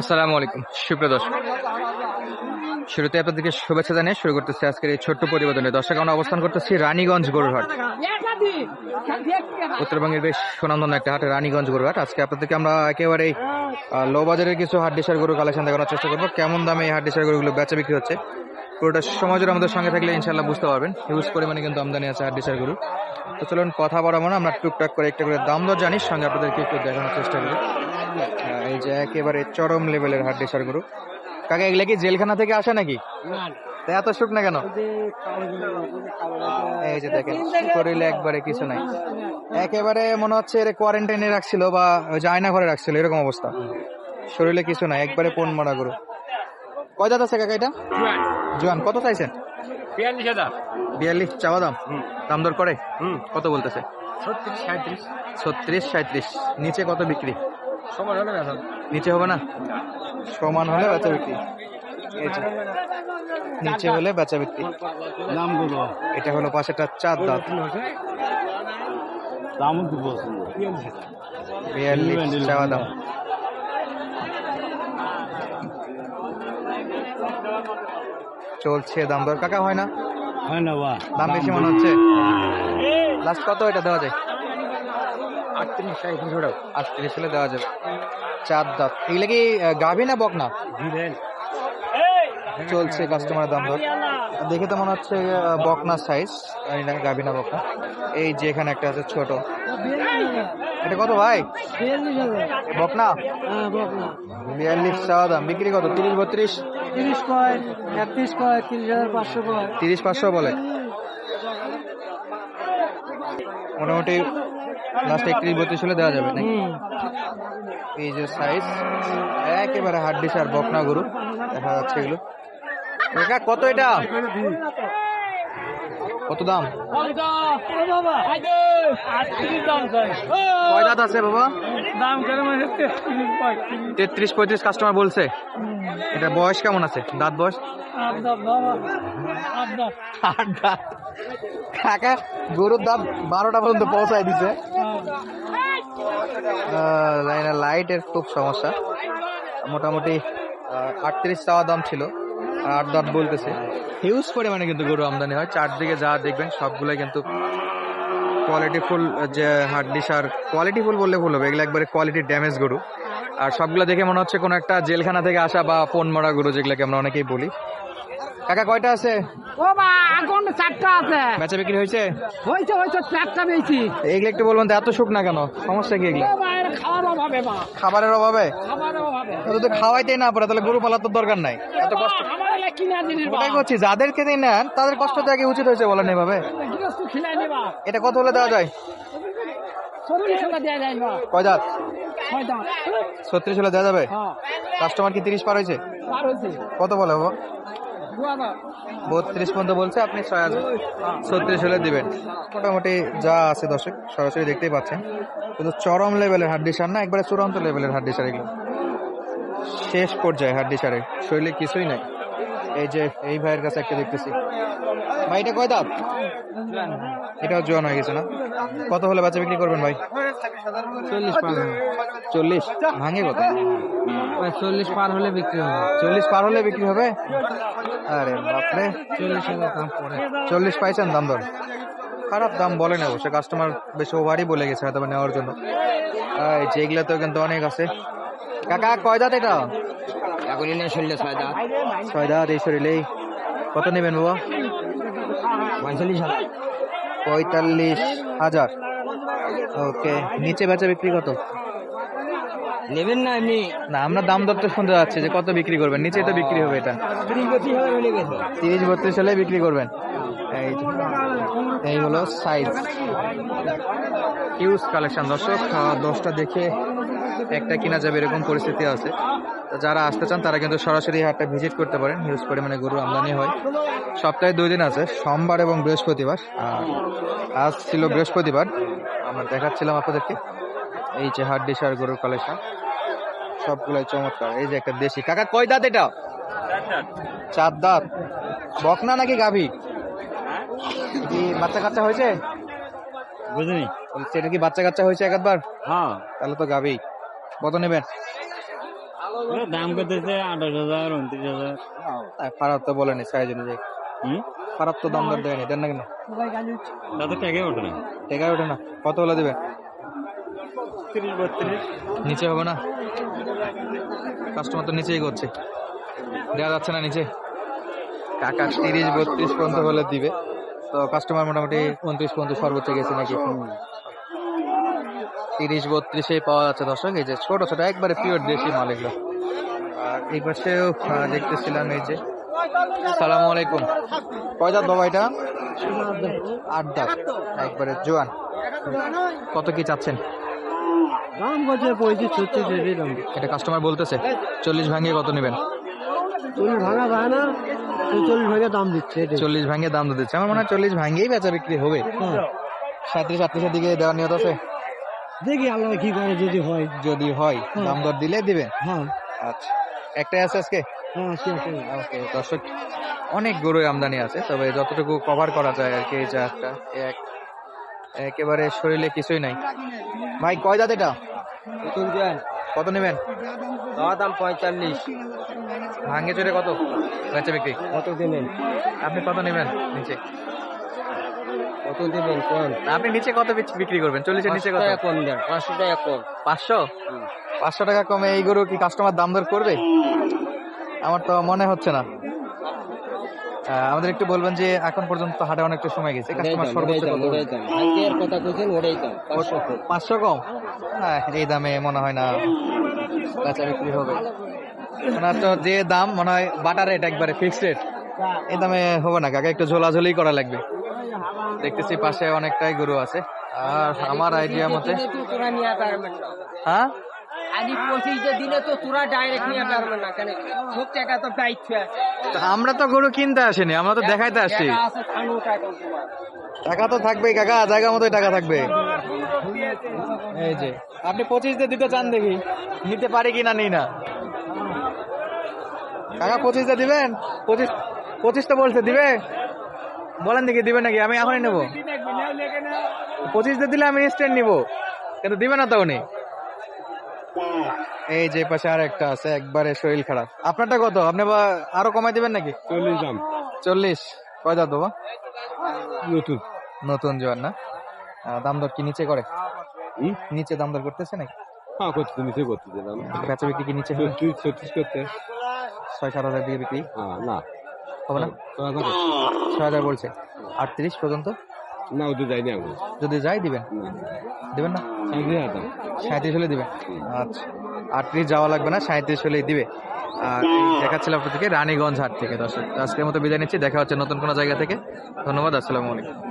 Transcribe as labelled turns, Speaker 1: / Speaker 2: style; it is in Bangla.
Speaker 1: আসসালামু আলাইকুম। সুপ্রিয় দর্শক, শুরুতে আপনাদেরকে শুভেচ্ছা জানিয়ে শুরু করতেছি আজকের এই ছোট্ট প্রতিবেদনে। দর্শক, আমরা অবস্থান করতেছি রানীগঞ্জ গরুরহাট। উত্তরবঙ্গের বেশ সুনামধন্য একটা হাট, রানীগঞ্জ গরুরহাট। আজকে আপনাদেরকে আমরা একেবারে লো বাজারের কিছু হাট ডিসার গরু কালেকশন দেখানোর চেষ্টা করব। কেমন দামে এই হাট ডিসার গরুগুলো বেচা বিক্রি হচ্ছে? পুরোটা সময় জুড়ে আমাদের সঙ্গে থাকলে ইনশাল্লাহ বুঝতে পারবেন। হিউজ পরিমাণে কিন্তু আমদানি আছে হাট ডিসার গরু। তো চলুন কথা বলা না, আমরা টুকটাক করে একটা করে দাম দর জানি, সঙ্গে আপনাদেরকে একটু দেখানোর চেষ্টা করি। এই যে একেবারে চরম লেভেলের হাট ডিসার গরু কাকা এগুলা কি জেলখানা থেকে আসে নাকি? তা এত শুক না কেন? এই যে দেখেন শরীরে একবারে কিছু নাই। একেবারে মনে হচ্ছে এর কোয়ারেন্টাইনে রাখছিল বা ওই যে আয়না ঘরে রাখছিল এরকম অবস্থা। শরীরে কিছু নাই একবারে পোন মারা গরু। কয় দাঁত আছে কাকা এটা? জোয়ান। কত চাইছেন?
Speaker 2: বিয়াল্লিশ হাজার।
Speaker 1: বিয়াল্লিশ চাওয়া দাম? দাম দর করে? কত বলতেছে?
Speaker 2: ছত্রিশ সাঁত্রিশ
Speaker 1: ছত্রিশ সাঁত্রিশ নিচে কত বিক্রি?
Speaker 2: সমান হলে
Speaker 1: নিচে হবে না? সমান হলে বেচা বিক্রি নিচে হলে বেচা বিক্রি
Speaker 2: দামগুলো
Speaker 1: এটা হলো পাশেটা চার দাঁত।
Speaker 2: দাম দিব
Speaker 1: বিয়াল্লিশ চাওয়া দাম। চলছে দাম দর। কাকা হয় না?
Speaker 2: হয় না বা।
Speaker 1: দাম বেশি মনে হচ্ছে? লাস্ট কত এটা দেওয়া যায়?
Speaker 2: আটত্রিশ
Speaker 1: আটত্রিশ হলে দেওয়া যাবে। চার দাঁত। এগুলো কি গাভী না চলছে কাস্টমার দাম দর। দেখে তো মনে হচ্ছে বকনা সাইজ গাভী না বকনা। এই যে এখানে একটা আছে ছোট। এটা কত ভাই? বকনা? বিয়াল্লিশ চাওয়া দাম। বিক্রি কত? তিরিশ বত্রিশ?
Speaker 3: তিরিশ কয় একত্রিশ কয় তিরিশ হাজার পাঁচশো কয়।
Speaker 1: তিরিশ পাঁচশো বলে। মোটামুটি লাস্ট একত্রিশ বত্রিশ হলে দেওয়া যাবে নাকি? এই যে সাইজ একেবারে হাড্ডিস আর বকনা গরু। দেখা যাচ্ছে এগুলো। কত এটা? কত দাম? দাঁত আছে বাবা? তেত্রিশ পঁয়ত্রিশ কাস্টমার বলছে। এটা বয়স কেমন আছে? দাঁত বয়স? দাঁত। কাকা, গরুর দাম বারোটা পর্যন্ত পৌঁছায় দিছে। জানি লাইটের খুব সমস্যা। মোটামুটি আটত্রিশ চাওয়া দাম ছিল। আর আট দাঁত বলতেছে। হিউজ পরিমাণে কিন্তু গরু আমদানি হয়। চারদিকে যা দেখবেন, সবগুলোই কিন্তু কোয়ালিটিফুল যে হাড্ডি সার কোয়ালিটিফুল বললে ভুল হবে। এগুলো একবারে কোয়ালিটি ড্যামেজ গরু। আর সবগুলো দেখে মনে হচ্ছে কোনো একটা জেলখানা থেকে আসা বা ফোন মারা গরু, যেগুলোকে আমরা অনেকেই বলি। কাকা কয়টা আছে?
Speaker 3: ও বা এখন চারটা আছে।
Speaker 1: বেচা বিক্রি হয়েছে?
Speaker 3: হয়েছে হয়েছে চারটা পেয়েছি।
Speaker 1: এগুলো একটু বলবেন এত সুখ না কেন? সমস্যা কি এগুলো?
Speaker 3: খাওয়ার অভাবে বা
Speaker 1: খাবারের অভাবে?
Speaker 3: খাবারের অভাবে।
Speaker 1: তো খাওয়াইতেই না পারে তাহলে গরু পালার তো দরকার নাই। এত কষ্ট ওটাই করছি যাদেরকে দিন নেন তাদের কষ্ট আগে উচিত হয়েছে বলেন এভাবে। এটা কত হলে দেওয়া যায়? কয় দাঁত? ছত্রিশ হলে দেওয়া যাবে?
Speaker 3: হ্যাঁ।
Speaker 1: কাস্টমার কি তিরিশ পার হয়েছে। কত বলে বাবা? বত্রিশ পর্যন্ত বলছে, আপনি ছত্রিশ হলে দিবেন। মোটামুটি যা আছে দর্শক, সরাসরি দেখতেই পাচ্ছেন। কিন্তু চরম লেভেলের হাড্ডি সার না, একবারে চূড়ান্ত লেভেলের হাড্ডি সার এগুলো। শেষ পর্যায়ে হাড্ডি সারে শরীরে কিছুই নাই। এই যে, এই ভাইয়ের কাছে একটা দেখতেছি। ভাই এটা কয় দাঁত? এটাও জোয়ান হয়ে গেছে না? কত হলে বাচ্চা বিক্রি করবেন ভাই?
Speaker 3: চল্লিশ পার
Speaker 1: চল্লিশ? ভাঙে কত?
Speaker 3: চল্লিশ পার হলে বিক্রি হবে।
Speaker 1: চল্লিশ পার হলে বিক্রি হবে? আরে বাপরে।
Speaker 3: চল্লিশ হাজার দাম পড়ে।
Speaker 1: চল্লিশ পাইছেন দাম দর। খারাপ দাম বলে নেব সে কাস্টমার বেশ ওভারই বলে গেছে হয়তো নেওয়ার জন্য। এই যেগুলো তো কিন্তু অনেক আছে। কাকা কয় দাঁত এটা?
Speaker 2: এখন এনে চললে ছয় দাঁত।
Speaker 1: ছয় দাঁত এই শরীরেই। কত নেবেন বাবা?
Speaker 2: পঁয়তাল্লিশ হাজার।
Speaker 1: পঁয়তাল্লিশ হাজার ওকে নিচে বেচা বিক্রি কত?
Speaker 2: নেবেন না এমনি।
Speaker 1: না আমরা দাম দর তো শুনতে যাচ্ছি যে কত বিক্রি করবেন। নিচে তো বিক্রি হবে এটা।
Speaker 2: তিরিশ বত্রিশ হলে
Speaker 1: বিক্রি করবেন। এই এই হলো সাইজ হিউজ কালেকশন দর্শক দশটা দেখে একটা কিনা যাবে এরকম পরিস্থিতি আছে। যারা আসতে চান তারা কিন্তু সরাসরি হাটটা ভিজিট করতে পারেন। হিউজ পরিমাণে গরু আমদানি হয়। সপ্তাহে দুই দিন আছে সোমবার এবং বৃহস্পতিবার। আর আজ ছিল বৃহস্পতিবার। আমরা দেখাচ্ছিলাম আপনাদেরকে। এই যে হাট ডিসার গরুর কালেকশন সবগুলাই চমৎকার। এই যে একটা দেশি। কাকা কয় দাঁত এটা? চার দাঁত। বকনা নাকি গাভী? কি বাচ্চা কাচ্চা হয়েছে? বলছি, এটা কি বাচ্চা কাচ্চা হয়েছে একবার?
Speaker 2: হ্যাঁ।
Speaker 1: তাহলে তো গাভী। কত নেবেন?
Speaker 2: দাম করতেছে আঠাশ হাজার উনত্রিশ হাজার।
Speaker 1: খারাপ তো বলেনি সাইজ অনুযায়ী।
Speaker 2: হুম?
Speaker 1: খারাপ তো দাম দর দেয়নি দেন না কেন?
Speaker 2: তাদের টাকা ওঠে না।
Speaker 1: টেকায় ওঠে না কত হলে দেবেন
Speaker 2: তিরিশ বত্রিশ।
Speaker 1: নিচে হবে না? কাস্টমার তো নিচেই করছে। দেওয়া যাচ্ছে না নিচে। কাকা তিরিশ বত্রিশ পর্যন্ত হলে দিবে। তো কাস্টমার মোটামুটি উনত্রিশ পর্যন্ত সর্বোচ্চ গেছে নাকি? তিরিশ বত্রিশে পাওয়া যাচ্ছে দর্শক। এই যে ছোট ছোট একবারে পিওর দেশি মাল এগুলো। আর এই পাশেও দেখতেছিলাম এই যে। সালাম আলাইকুম। কয় দাঁত বাবা এটা? আট দাঁত। একবারে জোয়ান। কত কি চাচ্ছেন?
Speaker 3: দাম বলছে পঁয়ত্রিশ ছত্রিশ
Speaker 1: এটা কাস্টমার বলতেছে চল্লিশ ভাঙিয়ে কত নেবেন?
Speaker 3: চল্লিশ ভাঙা না তুই চল্লিশ ভাঙে দাম দিচ্ছে
Speaker 1: চল্লিশ দাম দিচ্ছে। আমার মনে হয় চল্লিশ ভাঙিয়েই বেচা বিক্রি হবে।
Speaker 3: হ্যাঁ।
Speaker 1: সাঁত্রিশ আটত্রিশের দিকে দেওয়ার নিয়ত আছে?
Speaker 3: দেখি আল্লাহ কি করে যদি হয়।
Speaker 1: যদি হয়
Speaker 3: হুম।
Speaker 1: দাম দর দিলে দিবেন?
Speaker 3: হ্যাঁ।
Speaker 1: আচ্ছা। একটাই আছে আজকে?
Speaker 3: হ্যাঁ
Speaker 1: দর্শক অনেক গরুই আমদানি আছে তবে যতটুকু কভার করা যায় আর কি এই যে একটা এক একেবারে শরীরে কিছুই নাই। ভাই কয় দাঁত এটা? কত নেবেন?
Speaker 2: দাম পঁয়তাল্লিশ।
Speaker 1: ভাঙে চড়ে কত? বেচা বিক্রি?
Speaker 2: কত দেবেন
Speaker 1: আপনি কত নেবেন নিচে?
Speaker 2: কত দেবেন কোন?
Speaker 1: আপনি নিচে কত বিক্রি করবেন? চল্লিশের নিচে কত?
Speaker 2: কম দেন। পাঁচশো টাকা কম।
Speaker 1: পাঁচশো? পাঁচশো টাকা কমে এই গরু কি কাস্টমার দাম দর করবে? আমার তো মনে হচ্ছে না। আমাদের একটু বলবেন যে এখন পর্যন্ত হাটে অনেকটা সময় গেছে। কাস্টমার সর্বোচ্চ কত?
Speaker 2: কথা ওটাই দাম পাঁচশো
Speaker 1: পাঁচশো কম? হ্যাঁ এই দামে মনে হয় না বেচা বিক্রি হবে। ওনার তো যে দাম মনে হয় বাটার রেট একবারে ফিক্সড রেট এই দামে হবে না কাকা একটু ঝোলাঝুলি করা লাগবে। দেখতেছি পাশে অনেকটাই গরু আছে। আর আমার আইডিয়া মতে হ্যাঁ? আমরা তো গরু কিনতে আসিনি আমরা তো দেখাইতে আসছি।
Speaker 2: টাকা
Speaker 1: তো থাকবেই কাকা জায়গা মতোই টাকা থাকবে। এই যে আপনি পঁচিশ দিয়ে দিতে চান দেখি নিতে পারি কিনা নিই না। কাকা পঁচিশ দিয়ে দিবেন? পঁচিশ পঁচিশটা তো বলছে দিবে? বলেন দেখি দিবে নাকি? আমি এখনই নেব। পঁচিশ দিয়ে দিলে আমি ইনস্ট্যান্ট নিবো। কিন্তু দিবে না তো উনি। এই যে পাশে আর একটা আছে একবারে শরীর খারাপ। আপনারটা কত? আপনি আরও কমাই দিবেন নাকি?
Speaker 2: চল্লিশ দাম।
Speaker 1: চল্লিশ। কয় দাঁত দেবো
Speaker 2: নতুন।
Speaker 1: নতুন জোয়ান না? দাম দর কি নিচে করে? নিচে দাম দর করতেছে নাকি?
Speaker 2: হ্যাঁ করতে নিচে করতে দিলাম
Speaker 1: বেচা বিক্রি কি নিচে
Speaker 2: ছত্রিশ করতে।
Speaker 1: ছয় সাত হাজার দিকে বিক্রি?
Speaker 2: না।
Speaker 1: হবে না? ছয় হাজার বলছে। আটত্রিশ পর্যন্ত?
Speaker 2: না ওদের যাইনি আমি
Speaker 1: যদি যাই দিবেন? দিবেন না? সাঁত্রিশ হলে দিবেন আচ্ছা। আটত্রিশ যাওয়া লাগবে না সাঁত্রিশ হলেই দিবে। আর দেখাচ্ছিলাম আপনাদেরকে রানীগঞ্জ হাট থেকে। দর্শক আজকের মতো বিদায় নিচ্ছি। দেখা হচ্ছে নতুন কোনো জায়গা থেকে। ধন্যবাদ আসসালামু আলাইকুম।